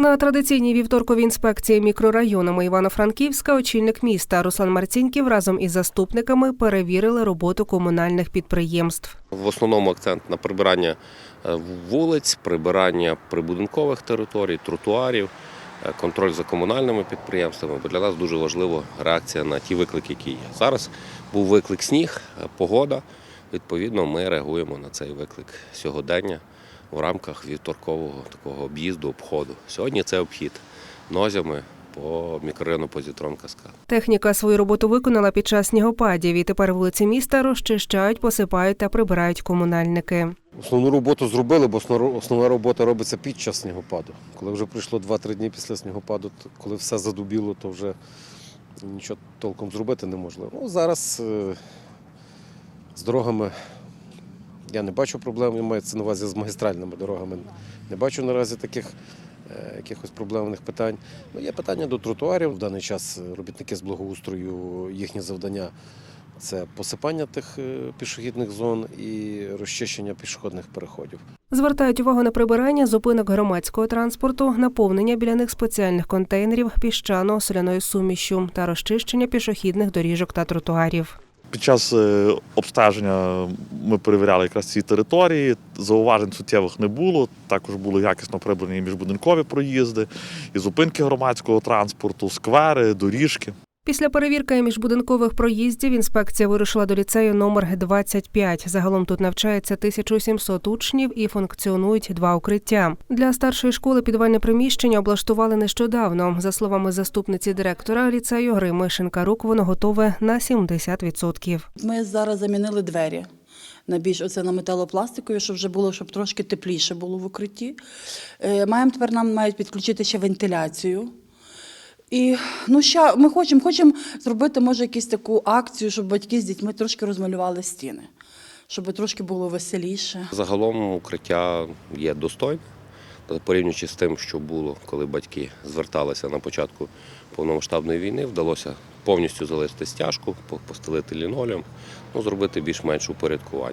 На традиційній вівторковій інспекції мікрорайонами Івано-Франківська очільник міста Руслан Марцінків разом із заступниками перевірили роботу комунальних підприємств. В основному акцент на прибирання е, вулиць, прибирання прибудинкових територій, тротуарів, е, контроль за комунальними підприємствами. Бо для нас дуже важлива реакція на ті виклики, які є. Зараз був виклик сніг, е, погода. Відповідно, ми реагуємо на цей виклик сьогодення в рамках вівторкового такого об'їзду, обходу. Сьогодні це обхід нозями по мікрорайону Позітрон Каскад. Техніка свою роботу виконала під час снігопадів, і тепер вулиці міста розчищають, посипають та прибирають комунальники. Основну роботу зробили, бо основна- робота робиться під час снігопаду. Коли вже пройшло 2-3 дні після снігопаду, коли все задубіло, то вже нічого толком зробити неможливо. Ну, зараз е, з дорогами я не бачу проблем, я маю це на увазі з магістральними дорогами. Не бачу наразі таких е, якихось проблемних питань. Ну, є питання до тротуарів. В даний час е, робітники з благоустрою, їхнє завдання це посипання тих е, пішохідних зон і розчищення пішохідних переходів. Звертають увагу на прибирання зупинок громадського транспорту, наповнення біля них спеціальних контейнерів піщано-соляною сумішю та розчищення пішохідних доріжок та тротуарів. Під час е, обстеження ми перевіряли якраз ці території. Зауважень суттєвих не було. Також були якісно прибрані міжбудинкові проїзди, і зупинки громадського транспорту, сквери, доріжки. Після перевірки міжбудинкових проїздів інспекція вирушила до ліцею номер 25. Загалом тут навчається 1700 учнів і функціонують два укриття. Для старшої школи підвальне приміщення облаштували нещодавно. За словами заступниці директора ліцею Грими Шинкарук, воно готове на 70%. Ми зараз замінили двері. На більш оце на металопластикові, щоб вже було, щоб трошки тепліше було в укритті. Е, Маємо тепер нам мають підключити ще вентиляцію. І ну, ще ми хочемо, хочемо зробити, може, якусь таку акцію, щоб батьки з дітьми трошки розмалювали стіни, щоб трошки було веселіше. Загалом укриття є достойне, порівнюючи з тим, що було, коли батьки зверталися на початку повномасштабної війни, вдалося повністю залишити стяжку, постелити лінолеум, ну, зробити більш-менш упорядкування.